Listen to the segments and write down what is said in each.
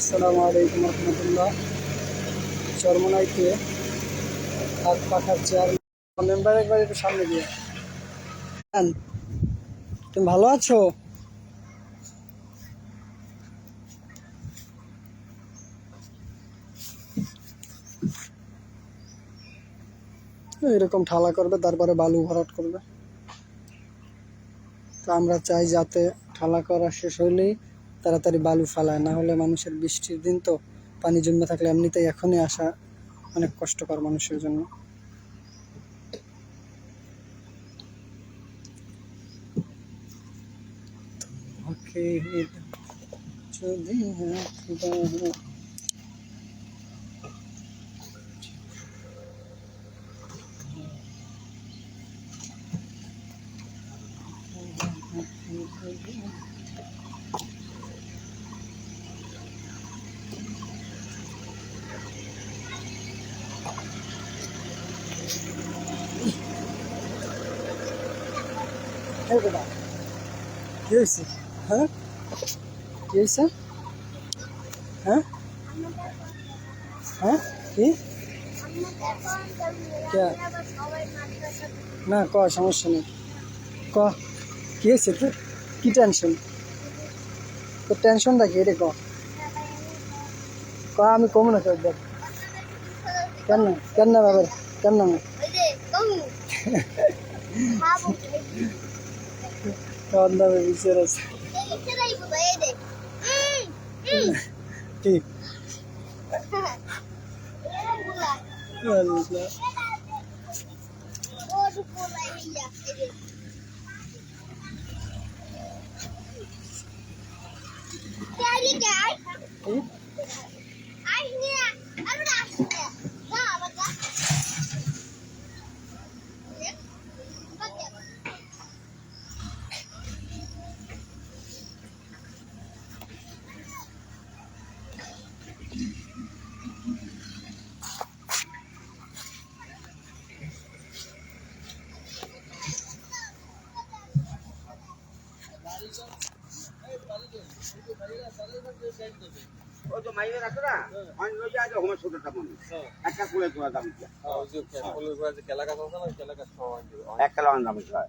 আসসালামু আলাইকুম রহমতুল্লাহ। চরমনাইতে হাত পাখার চেয়ার মেম্বার একবার একটু সামনে দিয়ে। আন। তুমি ভালো আছো? এরকম ঠালা করবে, তারপরে বালু ভরাট করবে। তো আমরা চাই যাতে ঠালা করা শেষ হইলেই তাড়াতাড়ি বালু ফালায়, না হলে মানুষের বৃষ্টির দিন তো পানি জমে থাকলে এমনিতেই এখনই আসা অনেক কষ্টকর মানুষের জন্য। তোমাকে যদি একবার এই বেটা কি হয়েছে হ্যাঁ কি হয়েছে হ্যাঁ হ্যাঁ কি না ক সমস্যা নেই। ক কি হয়েছে তোর? কি টেনশন তোর টেনশনটা কি? রে ক ক আমি কম না তোর দেখ। কেন? কেন বাবার কেন না খাওয়ার দামে বিচার আছে কি Dad? কি? ওই তো মাইনের আছে না? ওই যে আছে হোমের ছোটটা মনে একটা কুলে তোলা দাম দিয়া এক কালো দাম দিয়া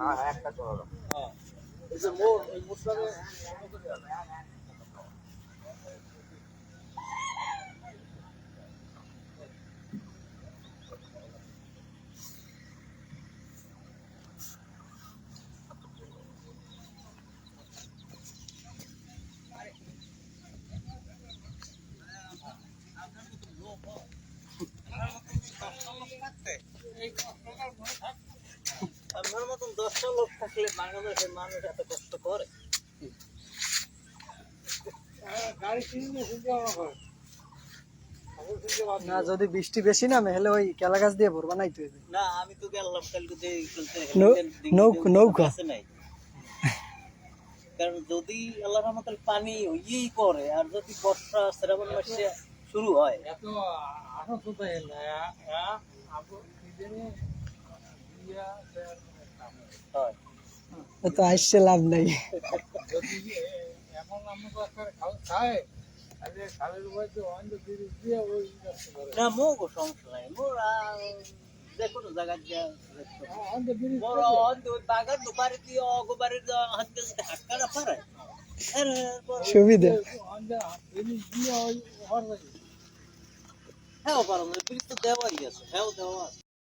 হ্যাঁ একটা তোলা দাম। আপনার লোক থাকলে বাংলাদেশের মানুষ এত কষ্ট করে? না যদি বৃষ্টি বেশি নামে হলে ওই কেলা গাছ দিয়ে ভরবা নাই তুই না আমি তো গেলাম কালকে নৌ- নৌক- নৌকা। আছে নাই। কারণ যদি আল্লাহ রহমতের পানি ইয়েই করে আর যদি বর্ষা শ্রাবণ মাসে শুরু হয়। হয় তো আসছে লাভ নাই। না মোগো সমস্যা নাই। মোর যে কোনো জায়গায় যা মোর অন্ধ ওই বাগান দুপারে দিয়ে অগবারে হাতে হাক্কাটা পারে সুবিধা। হ্যাঁ পারো ব্রিজ তো দেওয়াই আছে হ্যাঁ দেওয়া আছে।